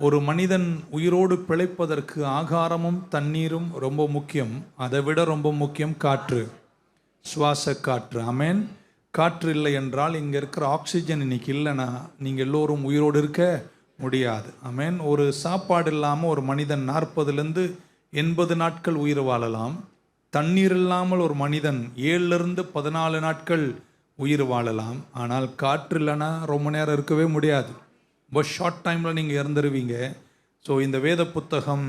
ஒரு மனிதன் உயிரோடு பிழைப்பதற்கு ஆகாரமும் தண்ணீரும் ரொம்ப முக்கியம். அதை விட ரொம்ப முக்கியம் காற்று. சுவாச காற்று. அமேன் காற்று இல்லை என்றால் இங்கே இருக்கிற ஆக்சிஜன் இன்னைக்கு இல்லைன்னா நீங்கள் எல்லோரும் உயிரோடு இருக்க முடியாது. அமேன் ஒரு சாப்பாடு இல்லாமல் ஒரு மனிதன் நாற்பதுலேருந்து எண்பது நாட்கள் உயிர் வாழலாம். தண்ணீர் இல்லாமல் ஒரு மனிதன் ஏழுலேருந்து பதினாலு நாட்கள் உயிர் வாழலாம். ஆனால் காற்று இல்லைன்னா ரொம்ப நேரம் இருக்கவே முடியாது. ரொம்ப ஷார்ட் டைமில் நீங்கள் இறந்துருவீங்க. ஸோ இந்த வேத புத்தகம்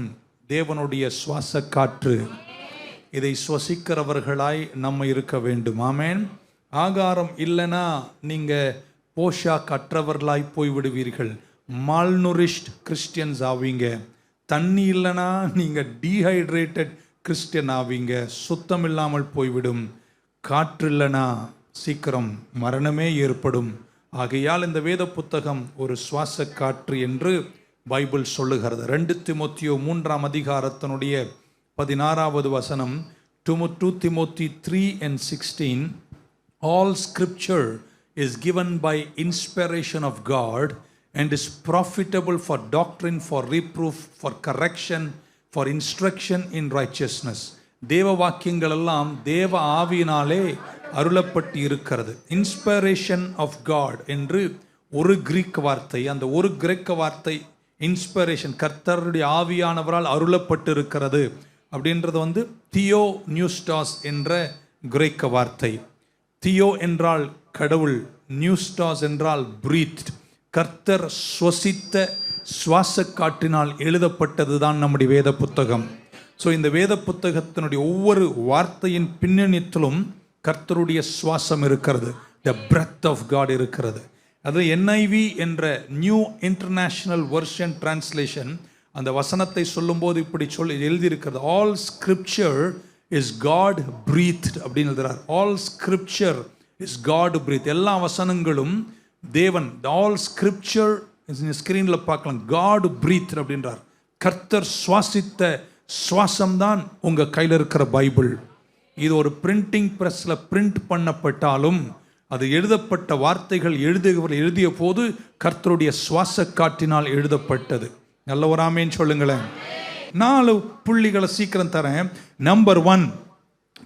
தேவனுடைய சுவாச காற்று இதை சுவசிக்கிறவர்களாய் நம்ம இருக்க வேண்டும். ஆமேன். ஆகாரம் இல்லைன்னா நீங்கள் போஷா கற்றவர்களாய் போய்விடுவீர்கள். மால்னுரிஷ்ட் கிறிஸ்டியன்ஸ் ஆவீங்க. தண்ணி இல்லைன்னா நீங்கள் டீஹைட்ரேட்டட் கிறிஸ்டியன் ஆவீங்க. சுத்தம் இல்லாமல் போய்விடும். காற்று இல்லைன்னா சீக்கிரம் மரணமே ஏற்படும். ஆகையால் இந்த வேத புத்தகம் ஒரு சுவாச காற்று என்று பைபிள் சொல்லுகிறது. ரெண்டு திமோத்தியோ மூன்றாம் அதிகாரத்தினுடைய பதினாறாவது வசனம் டுமோ two Timothy three and sixteen all scripture is given by inspiration of God and is profitable for doctrine for reproof for correction for instruction in righteousness தேவ வாக்கியங்கள் எல்லாம் தேவ ஆவியினாலே அருளப்பட்டு இருக்கிறது இன்ஸ்பிரேஷன் ஆஃப் காட் என்று ஒரு கிரீக் வார்த்தை அந்த ஒரு கிரேக்க வார்த்தை இன்ஸ்பிரேஷன் கர்த்தருடைய ஆவியானவரால் அருளப்பட்டு இருக்கிறது அப்படின்றது வந்து தியோ நியூஸ்டாஸ் என்ற கிரேக்க வார்த்தை. தியோ என்றால் கடவுள் நியூஸ்டாஸ் என்றால் பிரீத் கர்த்தர் சுவசித்த சுவாச காற்றினால் எழுதப்பட்டது தான் நம்முடைய வேத புத்தகம் ஸோ இந்த வேத புத்தகத்தினுடைய ஒவ்வொரு வார்த்தையின் பின்னணித்திலும் கர்த்தருடைய சுவாசம் இருக்கிறது. த பிரெத் ஆஃப் காட் இருக்கிறது. அது என்ஐவி என்ற நியூ இன்டர்நேஷனல் வெர்ஷன் டிரான்ஸ்லேஷன் அந்த வசனத்தை சொல்லும்போது இப்படி சொல்லி எழுதியிருக்கிறது. All scripture is God breath அப்படின்னு எழுதுறார். All scripture is God breath எல்லா வசனங்களும் தேவன் ஆல் ஸ்கிரிப்சர் ஸ்கிரீனில் பார்க்கலாம். காட் பிரீத் அப்படின்றார். கர்த்தர் சுவாசித்த சுவாசம்தான் உங்கள் கையில் இருக்கிற பைபிள். இது ஒரு பிரிண்டிங் ப்ரெஸ்ஸில் பிரிண்ட் பண்ணப்பட்டாலும் அது எழுதப்பட்ட வார்த்தைகள் எழுதுகிற எழுதிய போது கர்த்தருடைய சுவாச காற்றினால் எழுதப்பட்டது. நல்ல ஒரு சொல்லுங்களேன். நாலு புள்ளிகளை சீக்கிரம் தரேன். நம்பர் ஒன்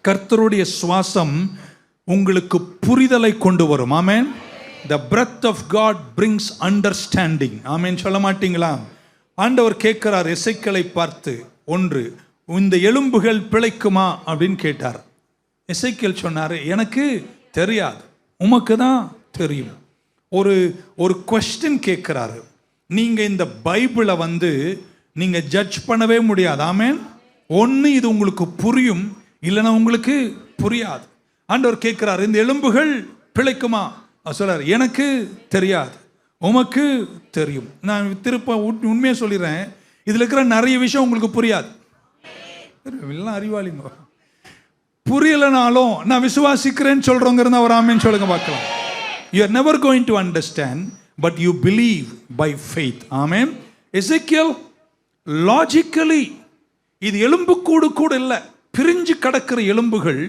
கர்த்தருடைய சுவாசம் உங்களுக்கு புரிதலை கொண்டு வரும். ஆமேன் the breath of God brings understanding ஆமேன் சொல்ல மாட்டீங்களா? ஆண்டவர் கேட்கிறார் இசைக்களை பார்த்து. ஒன்று இந்த எலும்புகள் பிழைக்குமா அப்படின்னு கேட்டார். இசைக்கல் சொன்னார் எனக்கு தெரியாது உமக்கு தான் தெரியும். ஒரு ஒரு கொஸ்டின் கேட்குறாரு. நீங்கள் இந்த பைபிளை வந்து நீங்கள் ஜட்ஜ் பண்ணவே முடியாது. ஆமேன். ஒன்று இது உங்களுக்கு புரியும் இல்லைன்னா உங்களுக்கு புரியாது. ஆண்டவர் கேட்குறாரு இந்த எலும்புகள் பிழைக்குமா? சொல்கிறார் எனக்கு தெரியாது உமக்கு தெரியும். நான் திருப்ப உண்- உண்மையை சொல்லிடுறேன். இதில் இருக்கிற நிறைய விஷயம் உங்களுக்கு புரியாது. எல்லாம் அறிவாளிங்க. புரியலனாலும் நான் விசுவாசிக்கிறேன்னு சொல்கிறவங்க இருந்தால் ஒரு ஆமேன்னு சொல்லுங்க பார்க்கலாம். You are never going to understand but you believe by faith amen. Ezekiel logically இது எலும்புக்கூடு கூட இல்லை. பிரிஞ்சு கிடக்கிற எலும்புகள்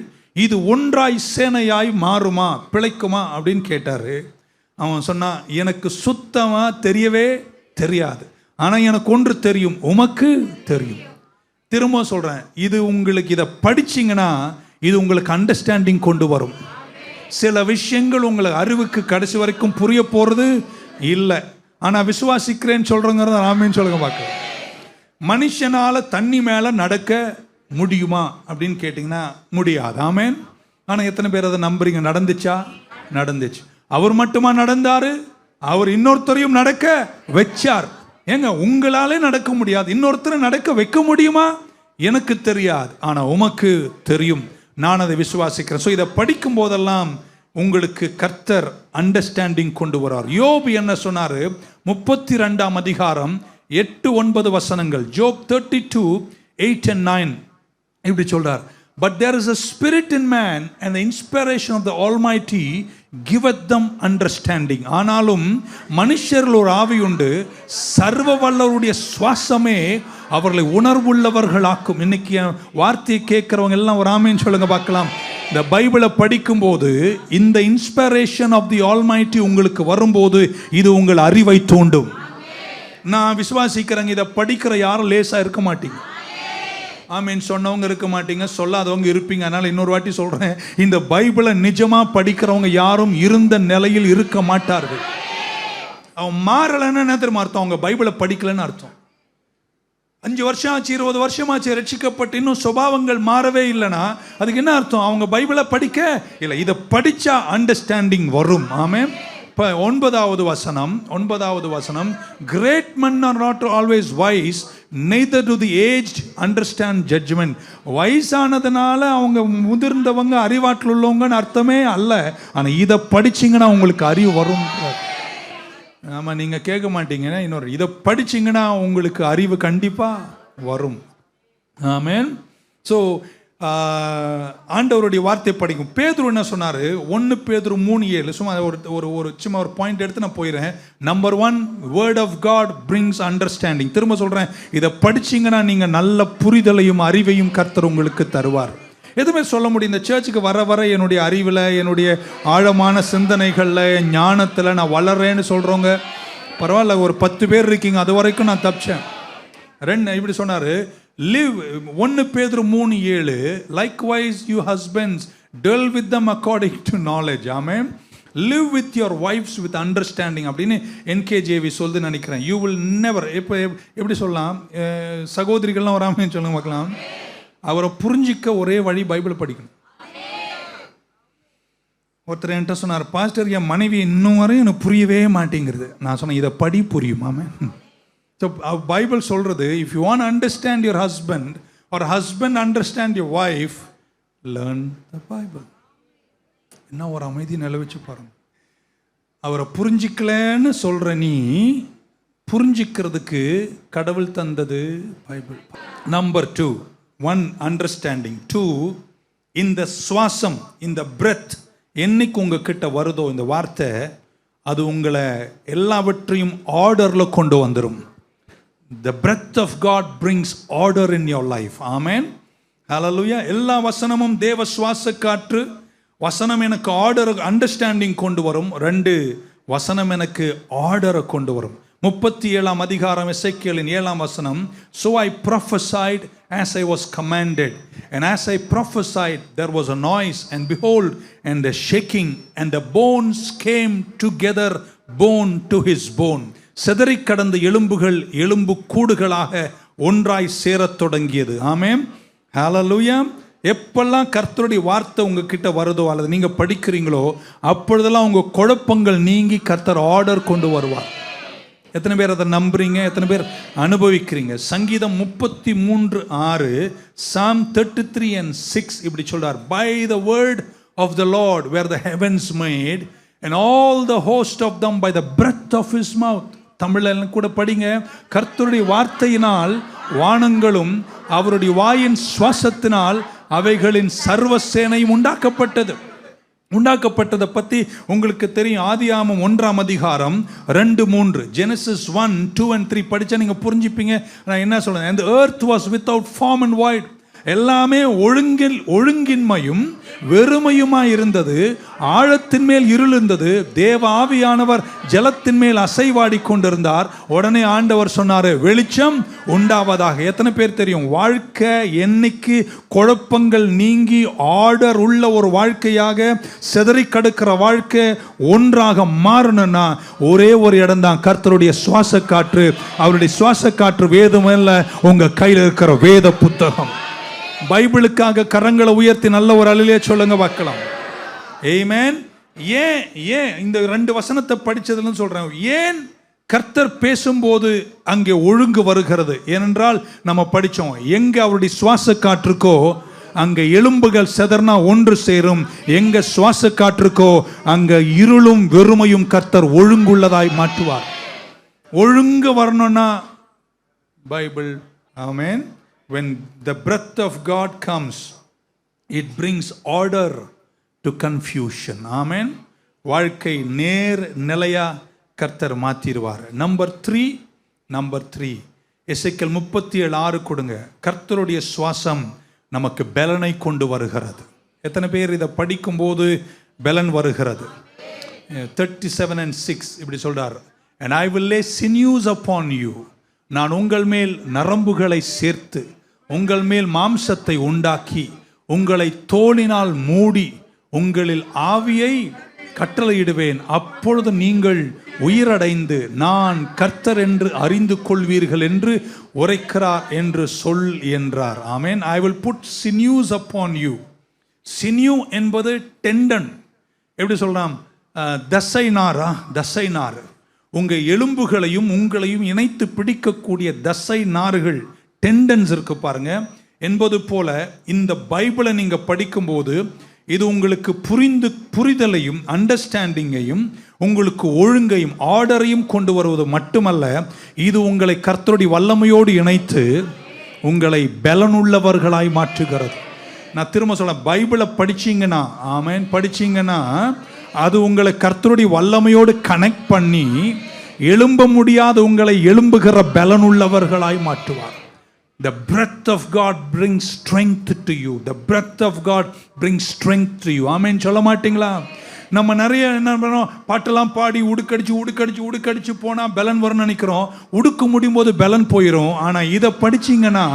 இது ஒன்றாய் சேனையாய் மாறுமா பிழைக்குமா அப்படின்னு கேட்டார். அவன் சொன்னான் எனக்கு சுத்தமாக தெரியவே தெரியாது. ஆனால் எனக்கு ஒன்று தெரியும் உமக்கு தெரியும். திரும்ப சொல்கிறேன் இது உங்களுக்கு இதை படிச்சிங்கன்னா இது உங்களுக்கு அண்டர்ஸ்டாண்டிங் கொண்டு வரும். சில விஷயங்கள் உங்களை அறிவுக்கு கடைசி வரைக்கும் புரிய போகிறது இல்லை. ஆனால் விசுவாசிக்கிறேன்னு சொல்றவங்க ராமேன்னு சொல்லுங்க பார்க்க? மனுஷனால் தண்ணி மேலே நடக்க முடியுமா அப்படின்னு கேட்டிங்கன்னா முடியாது. ஆமேன். ஆனால் எத்தனை பேர் அதை நம்புறீங்க? நடந்துச்சா? நடந்துச்சு. அவர் மட்டுமா நடந்தார்? அவர் இன்னொருத்தரையும் நடக்க வச்சார். ஏங்க உங்களாலே நடக்க முடியாது. இன்னொருத்தரை நடக்க வைக்க முடியுமா? எனக்கு தெரியாது ஆனால் உமக்கு தெரியும். நான் அதை விசுவாசிக்கிறேன். ஸோ இதை படிக்கும் போதெல்லாம் உங்களுக்கு கர்த்தர் அண்டர்ஸ்டாண்டிங் கொண்டு வரார். யோபு என்ன சொன்னார்? முப்பத்தி ரெண்டாம் அதிகாரம் எட்டு ஒன்பது வசனங்கள். Job thirty two eight and nine இப்படி சொல்றார். But there is a spirit in man and inspiration of the Almighty giveth them understanding ஆனாலும் மனுஷர்கள் ஒரு ஆவி உண்டு. சர்வ வல்லவருடைய சுவாசமே அவர்களை உணர்வுள்ளவர்களாக்கும். இன்னைக்கு வார்த்தையை கேட்குறவங்க எல்லாம் ஒரு ஆமைன்னு சொல்லுங்க பார்க்கலாம். இந்த பைபிளை படிக்கும்போது இந்த இன்ஸ்பிரேஷன் ஆஃப் தி ஆல்மைட்டி உங்களுக்கு வரும்போது இது உங்கள் அறிவை தூண்டும். நான் விசுவாசிக்கிறேங்க இதை படிக்கிற யாரும் லேசாக இருக்க மாட்டீங்க. ஆமீன். சொன்னவங்க இருக்க மாட்டீங்க. சொல்லாதவங்க இருப்பீங்க. அதனால் இன்னொரு வாட்டி சொல்கிறேன் இந்த பைபிளை நிஜமாக படிக்கிறவங்க யாரும் இருந்த நிலையில் இருக்க மாட்டார்கள். அவன் மாறலைன்னு என்ன தெரியுமா அர்த்தம்? அவங்க பைபிளை படிக்கலைன்னு அர்த்தம். அஞ்சு வருஷம் ஆச்சு இருபது வருஷம் ஆச்சு ரட்சிக்கப்பட்டு இன்னும் சுபாவங்கள் மாறவே இல்லைன்னா அதுக்கு என்ன அர்த்தம்? அவங்க பைபிளை படிக்க? இல்லை இதை படித்தா அண்டர்ஸ்டாண்டிங் வரும். ஆமேன். இப்போ ஒன்பதாவது வசனம் ஒன்பதாவது வசனம். Great men are not always wise neither do the aged understand judgment வயசானதுனால அவங்க முதிர்ந்தவங்க அறிவாற்றல் உள்ளவங்கன்னு அர்த்தமே அல்ல. ஆனால் இதை படிச்சிங்கன்னா உங்களுக்கு அறிவு வரும். ஆமாம் நீங்கள் கேட்க மாட்டீங்கன்னா இன்னொரு இதை படிச்சிங்கன்னா உங்களுக்கு அறிவு கண்டிப்பாக வரும். ஆமேன் ஸோ ஆண்டவருடைய வார்த்தை படிக்கும். பேதுரு என்ன சொன்னார்? ஒன்று பேதுரு மூணு ஏழு. சும்மா ஒரு ஒரு ஒரு சும்மா ஒரு பாயிண்ட் எடுத்து நான் போயிடுறேன். Number one word of God brings understanding திரும்ப சொல்கிறேன் இதை படிச்சிங்கன்னா நீங்கள் நல்ல புரிதலையும் அறிவையும் கர்த்தர் உங்களுக்கு தருவார். எதுவுமே சொல்ல முடியும். இந்த சர்ச்சுக்கு வர வர என்னுடைய அறிவில் என்னுடைய ஆழமான சிந்தனைகளில் ஞானத்தில் நான் வளர்றேன்னு சொல்கிறவங்க பரவாயில்ல ஒரு பத்து பேர் இருக்கீங்க. அது வரைக்கும் நான் தப்பிச்சேன். ரெண்டு இப்படி சொன்னார். லிவ் ஒன்று பேதுரு மூணு ஏழு. Likewise you husbands dwell with them according to knowledge ஆமே live with your wives with understanding அப்படின்னு என்கேஜேவி சொல்லுது நினைக்கிறேன். யூ வில் நெவர் இப்போ எப்படி சொல்லலாம்? சகோதரிகள்லாம் வராமல் சொல்லுங்க பார்க்கலாம். அவரை புரிஞ்சிக்க ஒரே வழி பைபிள் படிக்கணும். ஒருத்தர் என்கிட்ட சொன்னார் பாஸ்டர் என் மனைவி இன்னும் வரையும் எனக்கு புரியவே மாட்டேங்கிறது. நான் சொன்னேன் இதை படி புரியுமாமே பைபிள் சொல்கிறது if you want understand your husband or husband understand your wife learn the Bible என்ன ஒரு அமைதி நிலவச்சு பாருங்க. அவரை புரிஞ்சிக்கலன்னு சொல்கிற நீ புரிஞ்சிக்கிறதுக்கு கடவுள் தந்தது Bible number two one understanding two இந்த சுவாசம் இந்த பிரெத் என்னைக்கு உங்ககிட்ட வருதோ இந்த வார்த்தை அது உங்களை எல்லாவற்றையும் ஆர்டரில் கொண்டு வந்துடும் the breath of God brings order in your life ஆமேன் ஹalleluya எல்லா வசனமும் தேவ சுவாச காற்று வசனம் எனக்கு ஆர்டர் அண்டர்ஸ்டாண்டிங் கொண்டு வரும் ரெண்டு வசனம் எனக்கு ஆர்டரை கொண்டு வரும் முப்பத்தி ஏழாம் அதிகாரம் எசைக்கியலின் ஏழாம் வசனம் so i prophesied as i was commanded and as i prophesied there was a noise and behold and a shaking and the bones came together bone to his bone சிதறிக் கடந்த எலும்புகள் எலும்பு கூடுகளாக ஒன்றாய் சேரத் தொடங்கியது. ஆமென். ஹalleluya எப்பெல்லாம் கர்த்தருடைய வார்த்தை உங்ககிட்ட வருதோ அல்லது நீங்கள் படிக்கிறீங்களோ அப்பொழுதெல்லாம் உங்கள் குழப்பங்கள் நீங்கி கர்த்தர் ஆர்டர் கொண்டு வருவார். எத்தனை பேர் அதை நம்புறீங்க? எத்தனை பேர் அனுபவிக்கிறீங்க? சங்கீதம் முப்பத்தி மூன்று ஆறு Psalm thirty three and six இப்படி சொல்றார். By the word of the Lord were the heavens made and all the host of them by the breath of his mouth தமிழன் கூட படிங்க. கர்த்தருடைய வார்த்தையினால் வானங்களும் அவருடைய வாயின் சுவாசத்தினால் அவைகளின் சர்வ சேனையும் உண்டாக்கப்பட்டது. உண்டாக்கப்பட்டதை பற்றி உங்களுக்கு தெரியும். ஆதியாமம் ஒன்றாம் அதிகாரம் ரெண்டு மூன்று. Genesis one two and three படித்தா நீங்கள் புரிஞ்சுப்பீங்க. நான் என்ன சொல்கிறேன் அந்த earth was without form and void எல்லாமே ஒழுங்கில் ஒழுங்கின்மையும் வெறுமையுமாய் இருந்தது. ஆழத்தின் மேல் இருள் இருந்தது தேவ ஆவியானவர் ஜலத்தின் மேல் அசைவாடி கொண்டிருந்தார். உடனே ஆண்டவர் சொன்னார் வெளிச்சம் உண்டாவதாக. எத்தனை பேர் தெரியும்? வாழ்க்கை என்னைக்கு குழப்பங்கள் நீங்கி ஆர்டர் உள்ள ஒரு வாழ்க்கையாக செதறி கடுக்கிற வாழ்க்கை ஒன்றாக மாறணும்னா ஒரே ஒரு இடம் தான் கர்த்தருடைய சுவாச காற்று அவருடைய சுவாச காற்று வேதம் இல்லை உங்கள் கையில் இருக்கிற வேத புத்தகம். பைபிளுக்காக கரங்களை உயர்த்தி நல்ல ஒரு அழிலே சொல்லுங்க பார்க்கலாம். ஏமேன் ஏன் ஏன் இந்த ரெண்டு வசனத்தை படித்ததுன்னு சொல்கிறேன் ஏன் கர்த்தர் பேசும்போது அங்கே ஒழுங்கு வருகிறது? ஏனென்றால் நம்ம படித்தோம் எங்கே அவருடைய சுவாச காற்றுக்கோ அங்கே எலும்புகள் செதர்னா ஒன்று சேரும். எங்கே சுவாச காற்றுக்கோ அங்கே இருளும் வெறுமையும் கர்த்தர் ஒழுங்குள்ளதாய் மாற்றுவார். ஒழுங்கு வரணும்னா பைபிள். ஆமேன் when the breath of god comes it brings order to confusion. ஆமேன் வாழ்க்கை நேர் நிலையா கர்த்தர் மாத்திடுவார். Number three number three Ezekiel முப்பத்தி ஏழு ஆறு கொடுங்க. கர்த்தருடைய சுவாசம் நமக்கு பலனை கொண்டு வருகிறது. எத்தனை பேர் இதை படிக்கும்போது பலன் வருகிறது? தேர்ட்டி செவன் அண்ட் சிக்ஸ் இப்படி சொல்கிறார் and I will lay sinews upon you நான் உங்கள் மேல் நரம்புகளை சேர்த்து உங்கள் மேல் மாம்சத்தை உண்டாக்கி உங்களை தோளினால் மூடி உங்களில் ஆவியை கட்டளையிடுவேன். அப்பொழுது நீங்கள் உயிரடைந்து நான் கர்த்தர் என்று அறிந்து கொள்வீர்கள் என்று உரைக்கிறார் என்று சொல் என்றார். ஆமேன் I will put sinews upon you sinew என்பது டெண்டன் எப்படி சொல்கிறான் தசை நாரா தசை நார் உங்கள் எலும்புகளையும் உங்களையும் இணைத்து பிடிக்கக்கூடிய தசை நார்கள் டெண்டன்ஸ் இருக்கு பாருங்க. என்பது போல இந்த பைபிளை நீங்க படிக்கும்போது இது உங்களுக்கு புரிந்து புரிதலையும் அண்டர்ஸ்டாண்டிங்கையும் உங்களுக்கு ஒழுங்கையும் ஆர்டரையும் கொண்டு வருவது மட்டுமல்ல இது உங்களை கர்த்தருடைய வல்லமையோடு இணைத்து உங்களை பலனுள்ளவர்களாய் மாற்றுகிறது. நான் திரும்ப சொல்ல பைபிளை படிச்சீங்கன்னா ஆமேன் படிச்சீங்கன்னா அது உங்களை கர்த்தருடைய வல்லமையோடு கனெக்ட் பண்ணி எழும்ப முடியாத உங்களை எழும்புகிற பலனுள்ளவர்களாய் மாற்றுவார். The breath of God brings strength to you. The breath of God brings strength to you. ஆமென் சொல்ல மாட்டிங்களா? நம்ம நிறைய என்ன பண்ணுறோம்? பாட்டெல்லாம் பாடி உடுக்கடிச்சு உடுக்கடிச்சு உடுக்கடிச்சு போனால் பலன் வரும்னு நினைக்கிறோம். உடுக்க முடியும் போது பலன் போயிடும் ஆனால் இதை படிச்சிங்கன்னா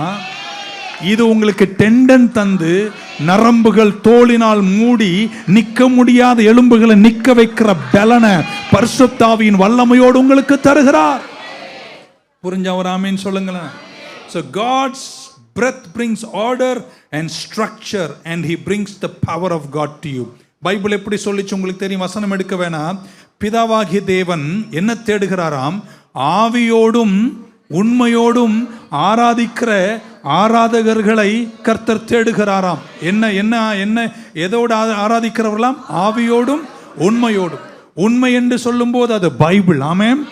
இது உங்களுக்கு டெண்டன் தந்து நரம்புகள் தோளினால் மூடி நிற்க முடியாத எலும்புகளை நிற்க வைக்கிற பலனை பரிசுத்தாவியின் வல்லமையோடு உங்களுக்கு தருகிறார். புரிஞ்ச ஒரு சொல்லுங்களேன். So God's breath brings order and structure and he brings the power of God to you. Bible எப்படி சொல்லிச்சு உங்களுக்கு தெரியும்? வசனம் எடுக்க வேணாம். பிதாவாகிய தேவன் என்ன தேடுகிறாராம்? ஆவியோடும் உண்மையோடும் ஆராதிக்கிற ஆராதகர்களை கர்த்தர் தேடுகிறாராம். என்ன என்ன என்ன எதோடு ஆ- ஆராதிக்கிறவர்களாம்? ஆவியோடும் உண்மையோடும். உண்மை என்று சொல்லும்போது அது பைபிள். ஆமென்.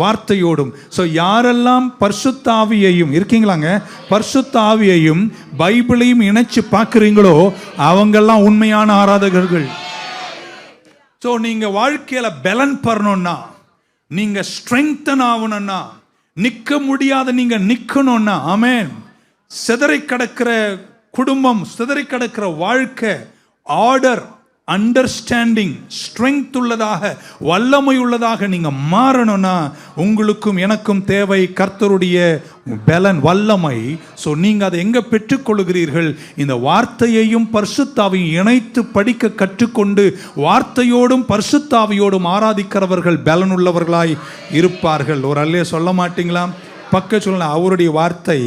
வார்த்தையோடும் ஸோ யாரெல்லாம் பர்சுத்தாவியையும் இருக்கீங்களாங்க? பர்சுத்தாவியையும் பைபிளையும் இணைச்சு பார்க்குறீங்களோ அவங்கெல்லாம் உண்மையான ஆராதகர்கள். ஸோ நீங்கள் வாழ்க்கையில் பலன் பெறணும்னா நீங்கள் ஸ்ட்ரெங்தன் ஆகணும்னா நிற்க முடியாத நீங்கள் நிற்கணும்னா ஆமேன். சிதறி கிடக்கிற குடும்பம் சிதறி கிடக்கிற வாழ்க்கை ஆர்டர் அண்டர்ஸ்டாண்டிங் ஸ்ட்ரெங்க் உள்ளதாக வல்லமை உள்ளதாக நீங்கள் மாறணும்னா உங்களுக்கும் எனக்கும் தேவை கர்த்தருடைய பலன் வல்லமை. ஸோ நீங்கள் அதை எங்கே பெற்றுக்கொள்கிறீர்கள்? இந்த வார்த்தையையும் பர்சுத்தாவையும் இணைத்து படிக்க கற்றுக்கொண்டு வார்த்தையோடும் பரிசுத்தாவியோடும் ஆராதிக்கிறவர்கள் பலனுள்ளவர்களாய் இருப்பார்கள். ஒரு அல்லே சொல்ல மாட்டீங்களா? பக்க சொல்லலாம் அவருடைய வார்த்தை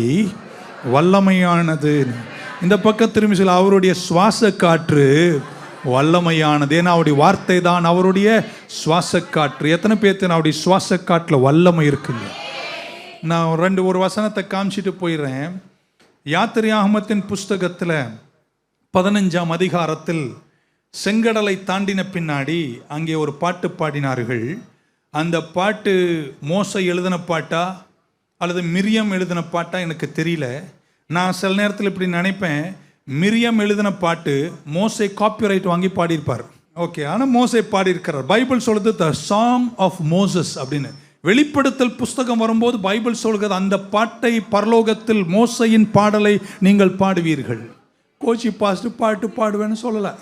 வல்லமையானது. இந்த பக்கம் திரும்பி சொல்ல அவருடைய சுவாச காற்று வல்லமையானது. ஏன்னா அவருடைய வார்த்தை தான் அவருடைய சுவாச காற்று எத்தனை பேர்த்து அவருடைய சுவாச காற்றில் வல்லமை இருக்குங்க? நான் ரெண்டு ஒரு வசனத்தை காமிச்சிட்டு போயிடுறேன். யாத்திரையாகமத்தின் புஸ்தகத்தில் பதினஞ்சாம் அதிகாரத்தில் செங்கடலை தாண்டின பின்னாடி அங்கே ஒரு பாட்டு பாடினார்கள். அந்த பாட்டு மோசை எழுதின பாட்டா? அல்லது மிரியம் எழுதின பாட்டா? எனக்கு தெரியல. நான் சில நேரத்தில் இப்படி நினைப்பேன். மிரியம் எழுதின பாட்டு மோசை காப்பிரைட் வாங்கி பாடியிருப்பார். ஓகே ஆனால் மோசை பாடியிருக்கிறார். பைபிள் சொல்லுது த சாங் ஆஃப் மோசஸ் அப்படின்னு. வெளிப்படுத்தல் புஸ்தகம் வரும்போது பைபிள் சொல்கிறது அந்த பாட்டை பரலோகத்தில் மோசையின் பாடலை நீங்கள் பாடுவீர்கள். கோச்சி பாஸ்ட்டு பாட்டு பாடுவேன்னு சொல்லலை.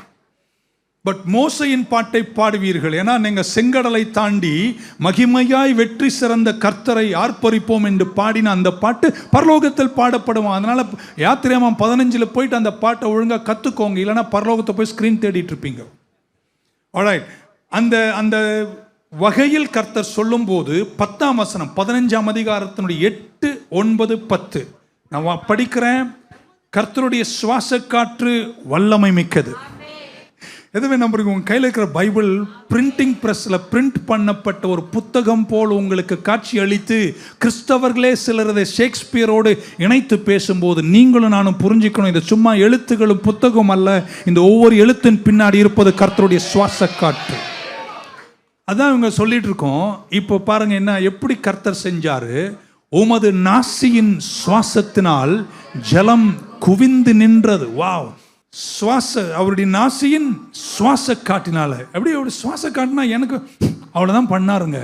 பட் மோசையின் பாட்டை பாடுவீர்கள். ஏன்னா நீங்கள் செங்கடலை தாண்டி மகிமையாய் வெற்றி சிறந்த கர்த்தரை ஆர்ப்பரிப்போம் என்று பாடின அந்த பாட்டு பரலோகத்தில் பாடப்படுவோம் அதனால் யாத்திரையாமம் பதினஞ்சில் போயிட்டு அந்த பாட்டை ஒழுங்காக கற்றுக்கோங்க இல்லைன்னா பரலோகத்தை போய் ஸ்க்ரீன் தேடிட்டு இருப்பீங்க. Alright அந்த அந்த வகையில் கர்த்தர் சொல்லும்போது பத்தாம் வசனம் பதினஞ்சாம் அதிகாரத்தினுடைய எட்டு ஒன்பது பத்து. நான் வா- படிக்கிறேன். கர்த்தருடைய சுவாச காற்று வல்லமை மிக்கது. எதுவே நம்புறீங்க உங்கள் கையில் இருக்கிற பைபிள் பிரிண்டிங் ப்ரெஸ்ஸில் பிரிண்ட் பண்ணப்பட்ட ஒரு புத்தகம் போல் உங்களுக்கு காட்சி அளித்து கிறிஸ்தவர்களே சிலர் இதை ஷேக்ஸ்பியரோடு இணைத்து பேசும்போது நீங்களும் நானும் புரிஞ்சுக்கணும். இது சும்மா எழுத்துக்களும் புத்தகம் அல்ல. இந்த ஒவ்வொரு எழுத்தின் பின்னாடி இருப்பது கர்த்தருடைய சுவாச காற்று அதான் இவங்க சொல்லிட்டு இருக்கோம். இப்போ பாருங்க என்ன எப்படி கர்த்தர் செஞ்சார்? உமது நாசியின் சுவாசத்தினால் ஜலம் குவிந்து நின்றது. வாவ். சுவாச அவருடைய நாசியின் சுவாச காட்டினால எப்படி அவருடைய சுவாச காட்டினா எனக்கு அவ்வளோதான் பண்ணாருங்க.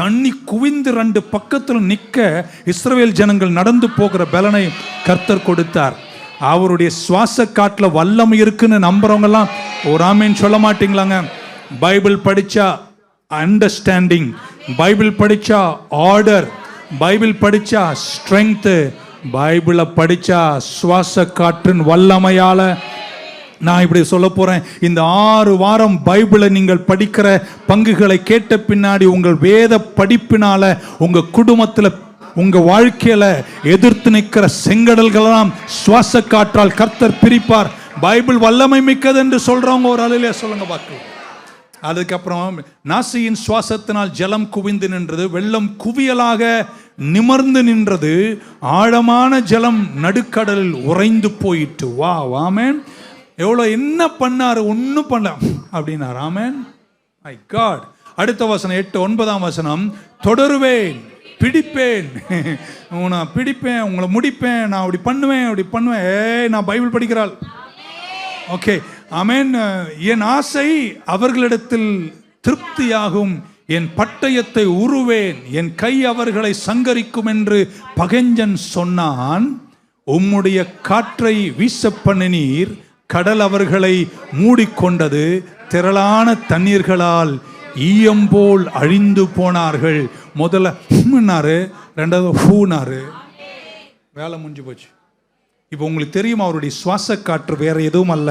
தண்ணி குவிந்து ரெண்டு பக்கத்தில் நிற்க இஸ்ரவேல் ஜனங்கள் நடந்து போகிற பலனை கர்த்தர் கொடுத்தார். அவருடைய சுவாச காட்டில் வல்லமை இருக்குன்னு நம்புறவங்கலாம் ஒரு ஆமீன் சொல்ல மாட்டீங்களாங்க. பைபிள் படித்தா அண்டர்ஸ்டாண்டிங் பைபிள் படித்தா ஆர்டர் பைபிள் படித்தா ஸ்ட்ரென்த்து பைபிளை படிச்சா சுவாச காற்றின் வல்லமையால. நான் இப்படி சொல்ல போறேன். இந்த ஆறு வாரம் பைபிளை நீங்கள் படிக்கிற பங்குகளை கேட்ட பின்னாடி உங்கள் வேத படிப்பினால உங்க குடும்பத்தில் உங்க வாழ்க்கையில எதிர்த்து நிற்கிற செங்கடல்களெல்லாம் சுவாச காற்றால் கர்த்தர் பிரிப்பார். பைபிள் வல்லமை மிக்கது என்று சொல்றவங்க ஒரு அலையில சொல்லுங்க பார்க்கலாம். அதுக்கப்புறம் நாசியின் சுவாசத்தினால் ஜலம் குவிந்து நின்றது வெள்ளம் குவியலாக நிமர்ந்து நின்றது. ஆழமான ஜலம் நடுக்கடலில் உறைந்து போயிட்டு வா வாமேன் எவ்வளோ என்ன பண்ணாரு? ஒன்றும் பண்ண அப்படின்னார். ஆமேன். ஐ காட் அடுத்த வசனம் எட்டு ஒன்பதாம் வசனம். தொடருவேன் பிடிப்பேன். உன்னை பிடிப்பேன் உங்களை முடிப்பேன். நான் அப்படி பண்ணுவேன் அப்படி பண்ணுவேன். ஏய் நான் பைபிள் படிக்கிறாள். ஓகே ஆமென். என் ஆசை அவர்களிடத்தில் திருப்தியாகும். என் பட்டயத்தை உருவேன் என் கை அவர்களை சங்கரிக்கும் என்று பகஞ்சன் சொன்னான். உம்முடைய காற்றை வீச பண்ணினீர் கடல் அவர்களை மூடிக்கொண்டது திரளான தண்ணீர்களால் ஈயம்போல் அழிந்து போனார்கள். முதல்ல ஹும்னாரு ரெண்டாவது ஹூனாரு. வேலை முடிஞ்சு போச்சு. இப்போ உங்களுக்கு தெரியும் அவருடைய சுவாச காற்று வேற எதுவும் அல்ல.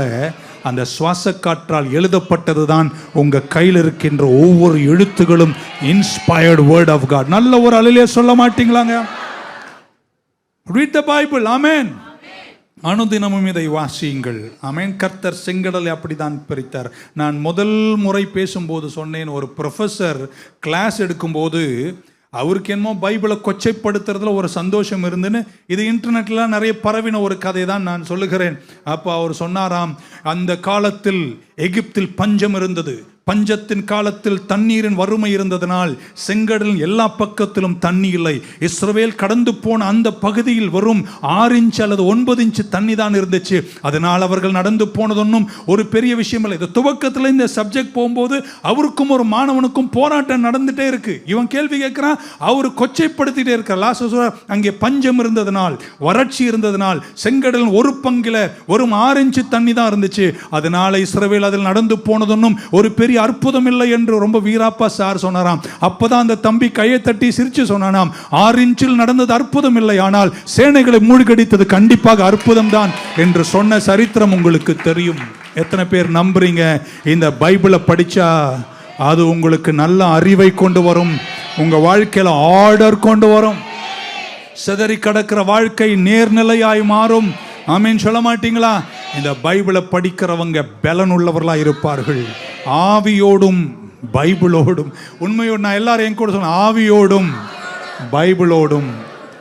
அந்த சுவாச காற்றால் எழுதப்பட்டது தான் உங்கள் கையில் இருக்கின்ற ஒவ்வொரு எழுத்துகளும் இன்ஸ்பயர்டு வேர்ட் ஆஃப் காட் நல்ல ஒரு அலையிலே சொல்ல மாட்டீங்களாங்க? ரீட் த பைபிள் ஆமென் அனுதினமும் இதை வாசியுங்கள். அமேன் கர்த்தர் செங்கடலை அப்படிதான் பிரித்தார். நான் முதல் முறை பேசும்போது சொன்னேன் ஒரு ப்ரொஃபஸர் கிளாஸ் எடுக்கும்போது அவருக்கு என்னமோ பைபிளை கொச்சைப்படுத்துறதுல ஒரு சந்தோஷம் இருந்துன்னு இது இன்டர்நெட்லாம் நிறைய பரவின ஒரு கதை தான் நான் சொல்லுகிறேன். அப்போ அவர் சொன்னாராம் அந்த காலத்தில் எகிப்தில் பஞ்சம் இருந்தது. பஞ்சத்தின் காலத்தில் தண்ணீரின் வறுமை இருந்ததனால் செங்கடலின் எல்லா பக்கத்திலும் தண்ணி இல்லை. இஸ்ரவேல் கடந்து போன அந்த பகுதியில் வரும் ஆறு இன்ச்சு அல்லது ஒன்பது இன்ச் தண்ணி தான் இருந்துச்சு. அதனால் அவர்கள் நடந்து போனதொன்னும் ஒரு பெரிய விஷயம் இல்லை. இந்த துவக்கத்தில் இந்த சப்ஜெக்ட் போகும்போது அவருக்கும் ஒரு மாணவனுக்கும் போராட்டம் நடந்துட்டே இருக்கு. இவன் கேள்வி கேட்குறான் அவர் கொச்சைப்படுத்திட்டே இருக்கார். லாஸ்ட் அங்கே பஞ்சம் இருந்ததனால் வறட்சி இருந்ததனால் செங்கடலின் ஒரு பங்கில் வரும் ஆறு இன்ச்சு தண்ணி தான் இருந்துச்சு. அதனால இஸ்ரவேல் அதில் நடந்து போனதொன்னும் ஒரு பெரிய அற்புதம் இல்லை என்று ரொம்ப வீராப்பா சார் சொன்னாராம். அப்பதான் அந்த தம்பி கையை தட்டி சிரிச்சு சொன்னானாம். ஆறு இன்ச்சில் நடந்தது அற்புதம் இல்லை ஆனால் சேனைகளை மூழ்கடித்தது கண்டிப்பாக அற்புதம் தான் என்று சொன்ன சரித்திரம் உங்களுக்கு தெரியும். எத்தனை பேர் நம்புறீங்க? இந்த பைபிளை படிச்சா அது உங்களுக்கு நல்ல அறிவை கொண்டு வரும். உங்க வாழ்க்கையில ஆர்டர் கொண்டு வரும். சிதறி கிடக்கிற வாழ்க்கை நேர்நிலையாய் மாறும். ஆமீன் சொல்ல மாட்டீங்களா? இந்த பைபிளை படிக்கிறவங்க பலன் உள்ளவர்களா இருப்பார்கள். ஆவியோடும் பைபிளோடும். உண்மையோடு நான் எல்லாரும் என் கூட சொன்ன ஆவியோடும் பைபிளோடும்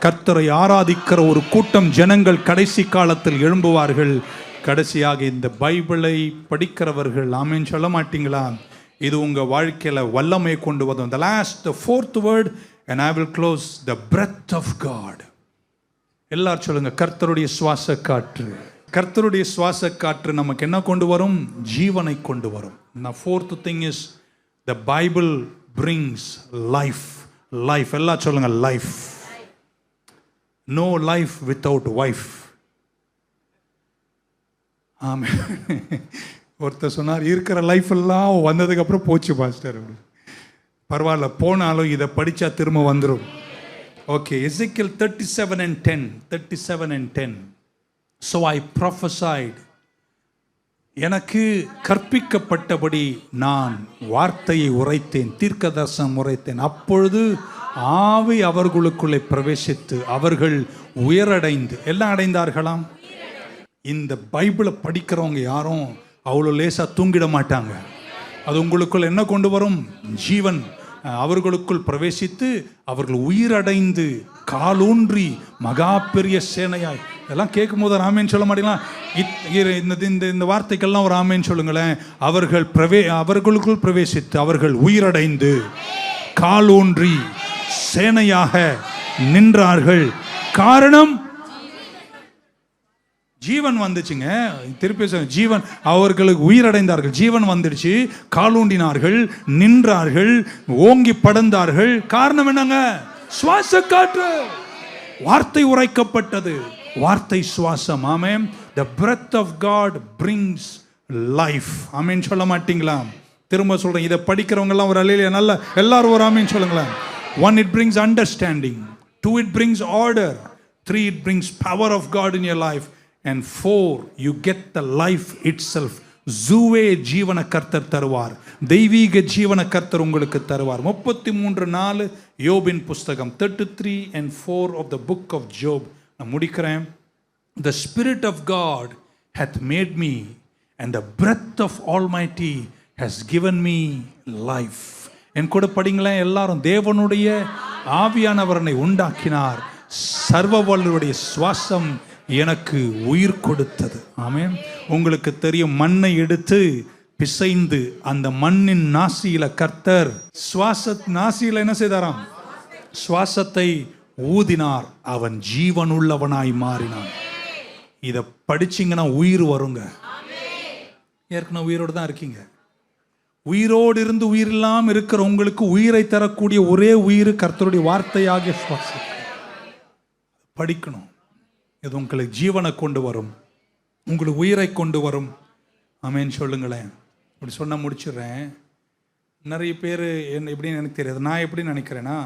கர்த்தரை ஆராதிக்கிற ஒரு கூட்டம் ஜனங்கள் கடைசி காலத்தில் எழும்புவார்கள். கடைசியாக இந்த பைபிளை படிக்கிறவர்கள் ஆமேன்னு சொல்ல மாட்டீங்களா? இது உங்கள் வாழ்க்கையில் வல்லமை கொண்டு வந்தோம் the last the fourth word and I will close the breath of God எல்லாரும் சொல்லுங்கள் கர்த்தருடைய சுவாச காற்று கர்த்தருடைய சுவாச காற்று நமக்கு என்ன கொண்டு வரும்? ஜீவனை கொண்டு வரும். நான் fourth thing is the Bible brings life life எல்லாம் சொல்லுங்க life no life without wife ஆமே ஒருத்தர் சொன்னார் இருக்கிற லைஃப் எல்லாம் வந்ததுக்கப்புறம் போச்சு பாஸ்டர் பரவாயில்ல போனாலும் இதை படித்தா திரும்ப வந்துடும் okay Ezekiel thirty seven and ten thirty seven and ten so I prophesied எனக்கு கற்பிக்கப்பட்டபடி நான் வார்த்தையை உரைத்தேன் தீர்க்கதர்சனம் உரைத்தேன். அப்பொழுது ஆவி அவர்களுக்குள்ளே பிரவேசித்து அவர்கள் உயரடைந்து எல்லாம் அடைந்தார்களாம்? இந்த பைபிளை படிக்கிறவங்க யாரும் அவ்வளோ லேசாக தூங்கிட மாட்டாங்க. அது உங்களுக்குள் என்ன கொண்டு வரும்? ஜீவன். அவர்களுக்குள் பிரவேசித்து அவர்கள் உயிரடைந்து காலூன்றி மகா பெரிய சேனையாய். இதெல்லாம் கேட்கும் போது ராமேன் சொல்ல மாட்டீங்களா? இத்- இரு- இந்த இந்த இந்த வார்த்தைக்கெல்லாம் ஒரு ஆமைன்னு சொல்லுங்களேன். அவர்கள் பிரவே அவர்களுக்குள் பிரவேசித்து அவர்கள் உயிரடைந்து காலூன்றி சேனையாக நின்றார்கள். காரணம்? ஜீவன் வந்துச்சுங்க. திருப்பி சொல்றேன். ஜீவன் அவர்களுக்கு உயிரடைந்தார்கள். ஜீவன் வந்துடுச்சு. காலூண்டினார்கள் நின்றார்கள் ஓங்கி படந்தார்கள். காரணம் என்னங்க? சுவாச காற்று வார்த்தை உரைக்கப்பட்டது. வார்த்தை சுவாசம். ஆமே the breath of God brings life ஆமேன்னு சொல்ல மாட்டீங்களா? திரும்ப சொல்றேன். இதை படிக்கிறவங்கெல்லாம் ஒரு அலையில நல்ல எல்லாரும் ஒரு ஆமீன் சொல்லுங்களேன். One it brings understanding two it brings order three it brings power of God in your life and four you get the life itself ஜூவே ஜீவன கர்த்தர் தருவார் தெய்வீக ஜீவன கர்த்தர் உங்களுக்கு தருவார் முப்பத்தி மூன்று நாலு யோபின் புஸ்தகம் thirty three and four of the book of Job நான் முடிக்கிறேன் the spirit of God hath made me and the and of Almighty has given me life என் கூட படிங்களேன் எல்லாரும் தேவனுடைய ஆவியானவரனை உண்டாக்கினார். சர்வ வல்லருடைய சுவாசம் எனக்கு உயிர் கொடுத்தது. ஆமென். உங்களுக்கு தெரியும் மண்ணை எடுத்து பிசைந்து அந்த மண்ணின் நாசியில கர்த்தர் சுவாச நாசியில என்ன செய்தாராம்? சுவாசத்தை ஊதினார். அவன் ஜீவனுள்ளவனாய் மாறினான். இதை படிச்சீங்கன்னா உயிர் வருங்க. ஏற்கனவே உயிரோடு தான் இருக்கீங்க. உயிரோடு இருந்து உயிர் இல்லாமல் இருக்கிற உங்களுக்கு உயிரை தரக்கூடிய ஒரே உயிர் கர்த்தருடைய வார்த்தையாகிய சுவாசம். படிக்கணும். இது உங்களுக்கு ஜீவனை கொண்டு வரும். உங்களுக்கு உயிரை கொண்டு வரும். ஆமேன்னு சொல்லுங்களேன். இப்படி சொன்ன முடிச்சிடுறேன். நிறைய பேர் என்ன எப்படின்னு எனக்கு தெரியாது. நான் எப்படி நினைக்கிறேன்னா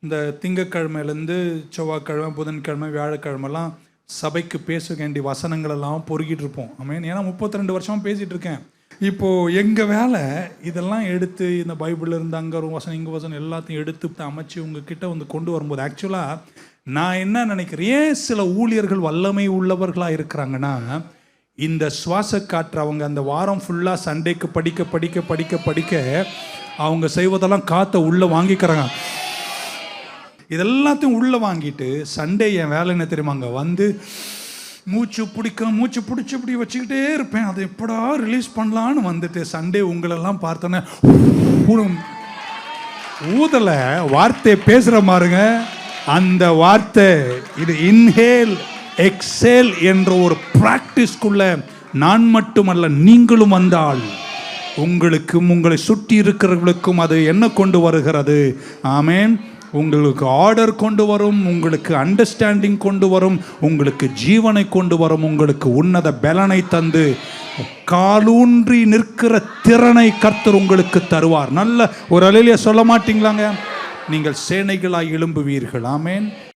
இந்த திங்கக்கிழமையிலேருந்து செவ்வாய்க்கிழமை புதன்கிழமை வியாழக்கிழமெல்லாம் சபைக்கு பேச வேண்டிய வசனங்கள் எல்லாம் பொறுக்கிட்டு இருப்போம். ஆமேன். ஏன்னா முப்பத்தி ரெண்டு வருஷமாக பேசிகிட்டு இருக்கேன். இப்போது எங்கள் வேலை? இதெல்லாம் எடுத்து இந்த பைபிள் இருந்து அங்கே ஒரு வசனம் இங்கே வசனம் எல்லாத்தையும் எடுத்து அமைச்சு உங்ககிட்ட வந்து கொண்டு வரும்போது ஆக்சுவலாக நான் என்ன நினைக்கிறேன்? ஏன் சில ஊழியர்கள் வல்லமை உள்ளவர்களாக இருக்கிறாங்கன்னா இந்த சுவாச காற்று அவங்க அந்த வாரம் ஃபுல்லாக சண்டேக்கு படிக்க படிக்க படிக்க படிக்க அவங்க செய்வதெல்லாம் காற்றை உள்ளே வாங்கிக்கிறாங்க. இதெல்லாத்தையும் உள்ளே வாங்கிட்டு சண்டே என் வேலை என்ன தெரியுமாங்க வந்து மூச்சு பிடிக்க மூச்சு பிடிச்சி இப்படி வச்சுக்கிட்டே இருப்பேன். அதை எப்படா ரிலீஸ் பண்ணலான்னு வந்துட்டு சண்டே உங்களெல்லாம் பார்த்தோன்னே ஊதலை ஊதல பேசுகிற மாதிரிங்க அந்த வார்த்தை இது இன்ஹேல் எக்ஸேல் என்ற ஒரு பிராக்டிஸ்க்குள்ள நான் மட்டுமல்ல நீங்களும் வந்தால் உங்களுக்கும் உங்களை சுற்றி இருக்கிறவர்களுக்கும் அது என்ன கொண்டு வருகிறது? ஆமேன். உங்களுக்கு ஆர்டர் கொண்டு வரும் உங்களுக்கு அண்டர்ஸ்டாண்டிங் கொண்டு வரும் உங்களுக்கு ஜீவனை கொண்டு வரும் உங்களுக்கு உன்னத பலனை தந்து காலூன்றி நிற்கிற திறனை கர்த்தர் உங்களுக்கு தருவார். நல்ல ஒரு அலையில சொல்ல மாட்டீங்களாங்க? நீங்கள் சேனைகளாய் எழும்புவீர்கள். ஆமேன்.